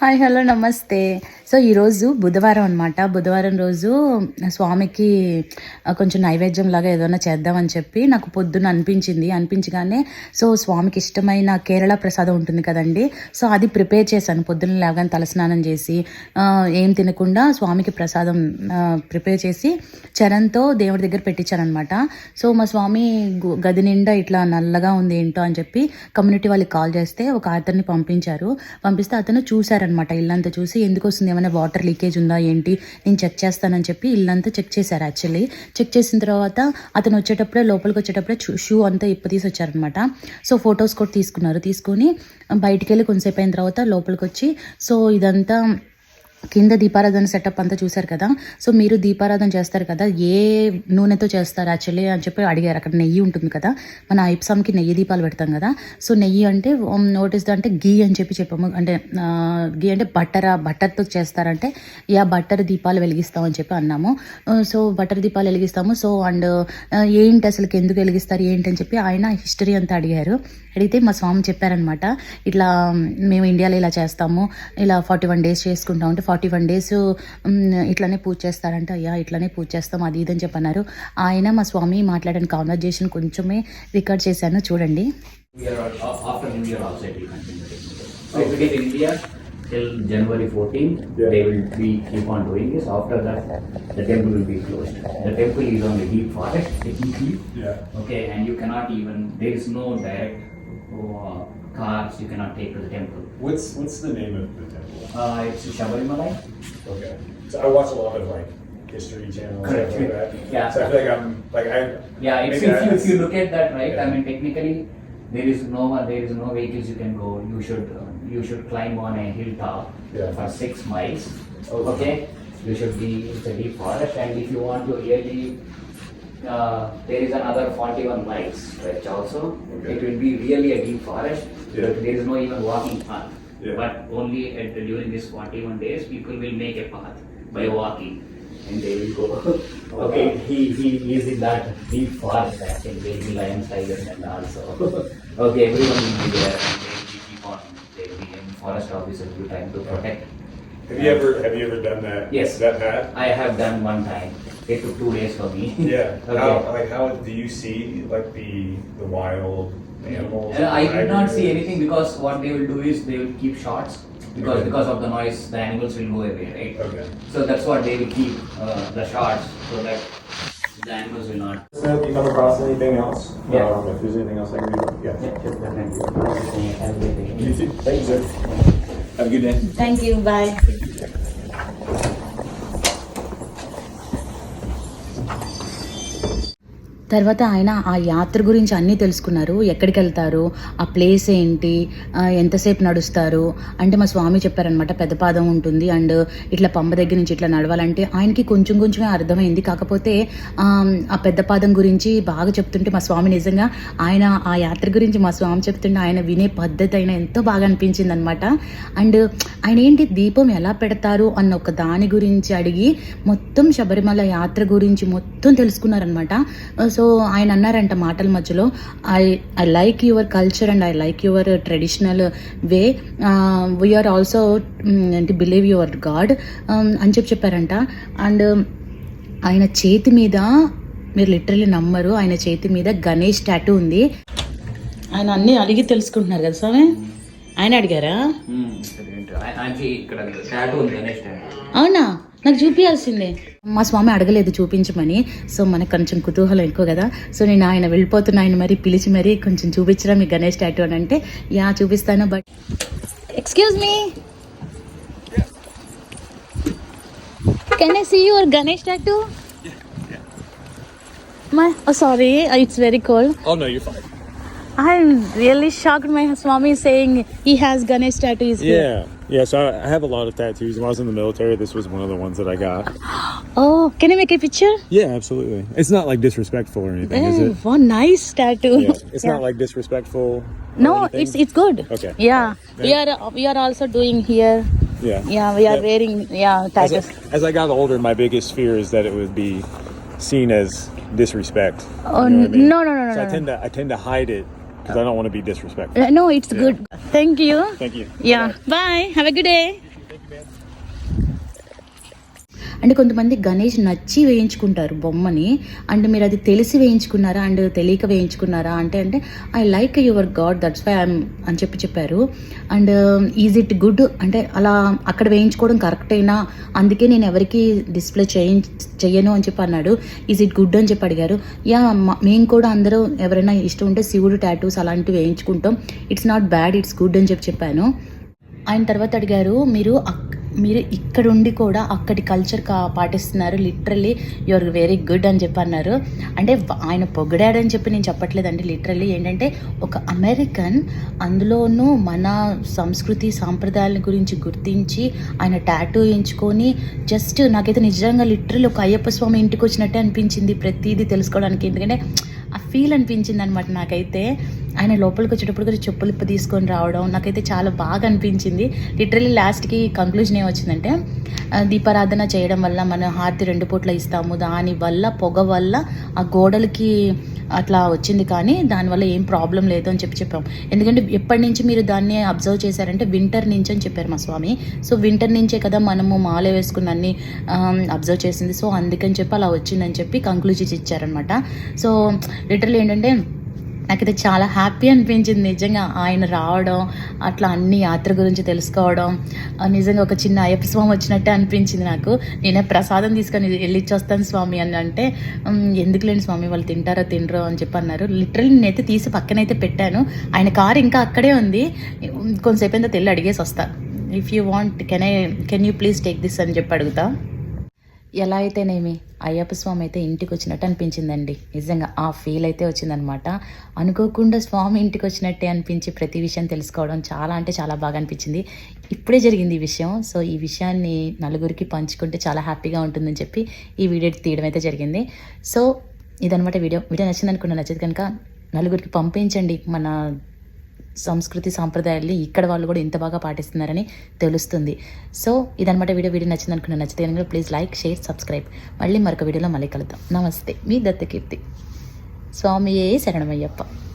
Hi hello నమస్తే. So ఈరోజు బుధవారం అనమాట బుధవారం రోజు స్వామికి కొంచెం నైవేద్యం లాగా ఏదైనా చేద్దామని చెప్పి నాకు పొద్దున్న అనిపించింది. అనిపించగానే సో స్వామికి ఇష్టమైన కేరళ ప్రసాదం ఉంటుంది కదండి. సో అది ప్రిపేర్ చేశాను. పొద్దున్న లేవగానే తలస్నానం చేసి ఏం తినకుండా స్వామికి ప్రసాదం ప్రిపేర్ చేసి చరణ్తో దేవుడి దగ్గర పెట్టించాను అనమాట సో మా స్వామి గది నిండా ఇట్లా నల్లగా ఉంది ఏంటో అని చెప్పి కమ్యూనిటీ వాళ్ళకి కాల్ చేస్తే ఒక అతన్ని పంపించారు. పంపిస్తే అతను చూశారనమాట ఇల్లంతా చూసి ఎందుకు వస్తుంది ఏమైనా వాటర్ లీకేజ్ ఉందా ఏంటి? నేను చెక్ చేస్తానని చెప్పి ఇల్లంతా చెక్ చేశారు యాక్చువల్లీ. చెక్ చేసిన తర్వాత అతను వచ్చేటప్పుడే లోపలికి వచ్చేటప్పుడే షూ అంతా ఇప్ప తీసి వచ్చారనమాట సో ఫొటోస్ కూడా తీసుకున్నారు. తీసుకొని బయటికి వెళ్ళి కొంతసేపు అయిన తర్వాత లోపలికి వచ్చి సో ఇదంతా కింద దీపారాధన సెటప్ అంతా చూశారు కదా. సో మీరు దీపారాధన చేస్తారు కదా. ఏ నూనెతో చేస్తారు? యాక్చువల్లీ అని చెప్పి అడిగారు. అక్కడ నెయ్యి ఉంటుంది కదా. మన ఐప్సామ్కి నెయ్యి దీపాలు పెడతాం కదా. సో నెయ్యి అంటే నోటీస్ అంటే గీ అని చెప్పి చెప్పాము. అంటే గీ అంటే బట్టర్ బట్టర్తో చేస్తారంటే యా బట్టర్ దీపాలు వెలిగిస్తామని చెప్పి అన్నాము. సో బట్టర్ దీపాలు వెలిగిస్తాము. సో అండ్ ఏంటి అసలుకి ఎందుకు వెలిగిస్తారు? ఏంటి అని చెప్పి ఆయన హిస్టరీ అంతా అడిగారు. అడిగితే మా స్వామి చెప్పారనమాట ఇట్లా మేము ఇండియాలో ఇలా చేస్తాము. ఇలా ఫార్టీ వన్ డేస్ చేసుకుంటాం అంటే ఫార్టీ వన్ డేస్ ఇట్లానే పూజ చేస్తారంట అయ్యా ఇట్లానే పూజ చేస్తాం అది ఇది అని చెప్పన్నారు ఆయన మా స్వామి మాట్లాడిన కాన్వర్జేషన్ కొంచెమే రికార్డ్ చేశాను చూడండి till January 14th, Yeah. they will be keep on doing this. After that, the temple will be closed. The temple is on a deep forest technically. Yeah. Okay, and you cannot even there is no direct uh, cars you cannot take to the temple. What's what's the name of the temple? Uh, it's Shabarimalai. Okay. So I watch a lot of like history channels Correct. like that. Yeah. So I feel like I'm like I. Yeah, maybe if, you, if you look at that, right? I mean, technically, there is no there is no vehicles you can go. You should uh, you should climb on a hilltop Yeah. for six miles. Oh. Okay, you should be in the deep forest, and if you want to really. Uh, there is another 41 miles stretch also. Okay. It will be really a deep forest. Yeah. But there is no even walking path. Yeah. But only at during this 41 days, people will make a path by walking. And they will go. okay, he, he is in that deep forest actually. There will be lions, tigers, and also. okay, everyone will be there. And they will keep on. They will be in forest officers will trying to protect. Have you ever have you ever done that? Yes. That path? I have done one time. It took two days for me. Yeah. okay. How like how do you see like the the wild animals? Uh, I did not see anything because what they will do is they will keep shots because Okay. because of the noise the animals will go away right. Okay. So that's what they will keep uh, the shots so that the animals will not. So if you come across anything else? Yeah. Um, if there's anything else I can do. Yeah. Yeah, sure, definitely. Have a great day. You. Thank you, sir. Have a good day. Thank you. Bye. తర్వాత ఆయన ఆ యాత్ర గురించి అన్నీ తెలుసుకున్నారు. ఎక్కడికి వెళ్తారు ఆ ప్లేస్ ఏంటి? ఎంతసేపు నడుస్తారు? అంటే మా స్వామి చెప్పారనమాట పెద్దపాదం ఉంటుంది అండ్ ఇట్లా పంప దగ్గర నుంచి ఇట్లా నడవాలంటే ఆయనకి కొంచెం కొంచెమే అర్థమైంది. కాకపోతే ఆ, పెద్దపాదం పెద్ద పాదం గురించి బాగా చెప్తుంటే మా స్వామి నిజంగా ఆయన ఆ యాత్ర గురించి మా స్వామి చెప్తుంటే ఆయన వినే పద్ధతి అయినా ఎంతో బాగా అనిపించింది అనమాట అండ్ ఆయన ఏంటి దీపం ఎలా పెడతారు అన్న ఒక దాని గురించి అడిగి మొత్తం శబరిమల యాత్ర గురించి మొత్తం తెలుసుకున్నారనమాట సో ఆయన అన్నారంట మాటల మధ్యలో I I like your culture and I like your traditional way we are also ఏంటి బిలీవ్ యువర్ గాడ్ అని చెప్పి చెప్పారంట. అండ్ ఆయన చేతి మీద మీరు లిటరలీ నమ్మరు ఆయన చేతి మీద గణేష్ టాటూ ఉంది. ఆయన అన్నీ అడిగి తెలుసుకుంటున్నారు కదా స్వామి? ఆయన అడిగారా? అవునా? నాకు చూపించాల్సిందే మా స్వామి అడగలేదు చూపించమని. సో మనకు కొంచెం కుతూహలం ఎక్కువ కదా. సో నేను ఆయన వెళ్ళిపోతున్న ఆయన మరి పిలిచి మరి కొంచెం చూపించడం మీ గణేష్ టాటూ అని అంటే యా చూపిస్తాను but excuse me can I see your Ganesh tattoo? My sorry it's very cold I'm really shocked my Swami is saying he has Ganesh tattoos here. Yeah. Yeah, so I I have a lot of tattoos. When I was in the military, this was one of the ones that I got. Oh, can I make a picture? Yeah, absolutely. It's not like disrespectful or anything, is Oh, it? what nice tattoo. Yeah, it's Yeah. not like disrespectful. or No, anything? it's it's good. Okay. Yeah, we are uh, we are also doing here. yeah. Yeah, we are Yeah. wearing yeah As I, tattoos. as I got older, my biggest fear is that it would be seen as disrespect. Oh You know what I mean? no no no no So I no. tend to I tend to hide it because I don't want to be disrespectful. Uh, No, it's Yeah. good. Thank you. Thank you. Yeah. Bye. Have a good day. అంటే కొంతమంది గణేష్ నచ్చి వేయించుకుంటారు బొమ్మని. And మీరు అది తెలిసి వేయించుకున్నారా? And తెలియక వేయించుకున్నారా? అంటే అంటే I like your God that's why I'm అని చెప్పి చెప్పారు. అండ్ ఈజ్ ఇట్ గుడ్ అంటే అలా అక్కడ వేయించుకోవడం కరెక్ట్ అయినా అందుకే నేను ఎవరికి డిస్ప్లే చేయి చెయ్యను అని చెప్పి అన్నాడు. ఈజ్ ఇట్ గుడ్ అని చెప్పి అడిగారు. యా మేము కూడా అందరూ ఎవరైనా ఇష్టం ఉంటే శివుడు టాటూస్ అలాంటివి వేయించుకుంటాం. It's not bad it's good అని చెప్పి చెప్పాను. ఆయన తర్వాత అడిగారు మీరు అక్- మీరు ఇక్కడ ఉండి కూడా అక్కడి కల్చర్ కా పాటిస్తున్నారు. లిటరల్లీ యువర్ వెరీ గుడ్ అని చెప్పి అన్నారు అంటే ఆయన పొగిడాడని చెప్పి నేను చెప్పట్లేదండి. లిటరల్లీ ఏంటంటే ఒక అమెరికన్ అందులోనూ మన సంస్కృతి సాంప్రదాయాల గురించి గుర్తించి ఆయన టాటూ వేయించుకొని జస్ట్ నాకైతే నిజంగా లిటరల్ ఒక అయ్యప్ప స్వామి ఇంటికి వచ్చినట్టే అనిపించింది ప్రతిదీ తెలుసుకోవడానికి. ఎందుకంటే ఆ ఫీల్ అనిపించింది అనమాట నాకైతే. ఆయన లోపలికి వచ్చేటప్పుడు కూడా చెప్పులు ఇప్ప తీసుకొని రావడం నాకైతే చాలా బాగా అనిపించింది. లిటరలీ లాస్ట్కి కంక్లూజన్ ఏమొచ్చిందంటే దీపారాధన చేయడం వల్ల మనం హారతి రెండు పూట్ల ఇస్తాము. దాని వల్ల పొగ వల్ల ఆ గోడలకి అట్లా వచ్చింది కానీ దానివల్ల ఏం ప్రాబ్లం లేదు అని చెప్పి చెప్పాం. ఎందుకంటే ఎప్పటి నుంచి మీరు దాన్ని అబ్జర్వ్ చేశారంటే వింటర్ నుంచి అని చెప్పారు మా స్వామి. సో వింటర్ నుంచే కదా మనము మాల వేసుకున్న అన్ని అబ్జర్వ్ చేసింది. సో అందుకని చెప్పి అలా వచ్చిందని చెప్పి కంక్లూజ్ ఇచ్చారనమాట సో లిటరల్ ఏంటంటే నాకైతే చాలా హ్యాపీ అనిపించింది. నిజంగా ఆయన రావడం అట్లా అన్ని యాత్ర గురించి తెలుసుకోవడం నిజంగా ఒక చిన్న అయ్యప్ప స్వామి వచ్చినట్టే అనిపించింది నాకు. నేనే ప్రసాదం తీసుకొని వెళ్ళిచ్చొస్తాను స్వామి అని అంటే ఎందుకు లేని స్వామి వాళ్ళు తింటారో తినరో అని చెప్పి అన్నారు. లిటరల్లీ నేనైతే తీసి పక్కనైతే పెట్టాను. ఆయన కారు ఇంకా అక్కడే ఉంది. కొంతసేపు అయితే తెల్లి అడిగేసి వస్తా. If you want can I can you please take this అని చెప్పి అడుగుతా. ఎలా అయితేనేమి అయ్యప్ప స్వామి అయితే ఇంటికి వచ్చినట్టు అనిపించిందండి. నిజంగా ఆ ఫీల్ అయితే వచ్చిందనమాట. అనుకోకుండా స్వామి ఇంటికి వచ్చినట్టే అనిపించి ప్రతి విషయం తెలుసుకోవడం చాలా అంటే చాలా బాగా అనిపించింది. ఇప్పుడే జరిగింది ఈ విషయం. సో ఈ విషయాన్ని నలుగురికి పంచుకుంటే చాలా హ్యాపీగా ఉంటుందని చెప్పి ఈ వీడియో తీయడం అయితే జరిగింది. సో ఇదనమాట వీడియో. వీడియో నచ్చింది అనుకున్నా నచ్చింది కనుక నలుగురికి పంపించండి. మన సంస్కృతి సాంప్రదాయాల్ని ఇక్కడ వాళ్ళు కూడా ఇంత బాగా పాటిస్తున్నారని తెలుస్తుంది. సో ఇదనమాట వీడియో. వీడియో నచ్చింది అనుకున్నా నచ్చితే కనుక ప్లీజ్ లైక్ షేర్ సబ్స్క్రైబ్ మళ్ళీ మరొక వీడియోలో మళ్ళీ కలుద్దాం. నమస్తే. మీ దత్తకీర్తి. స్వామియే శరణమయ్యప్ప.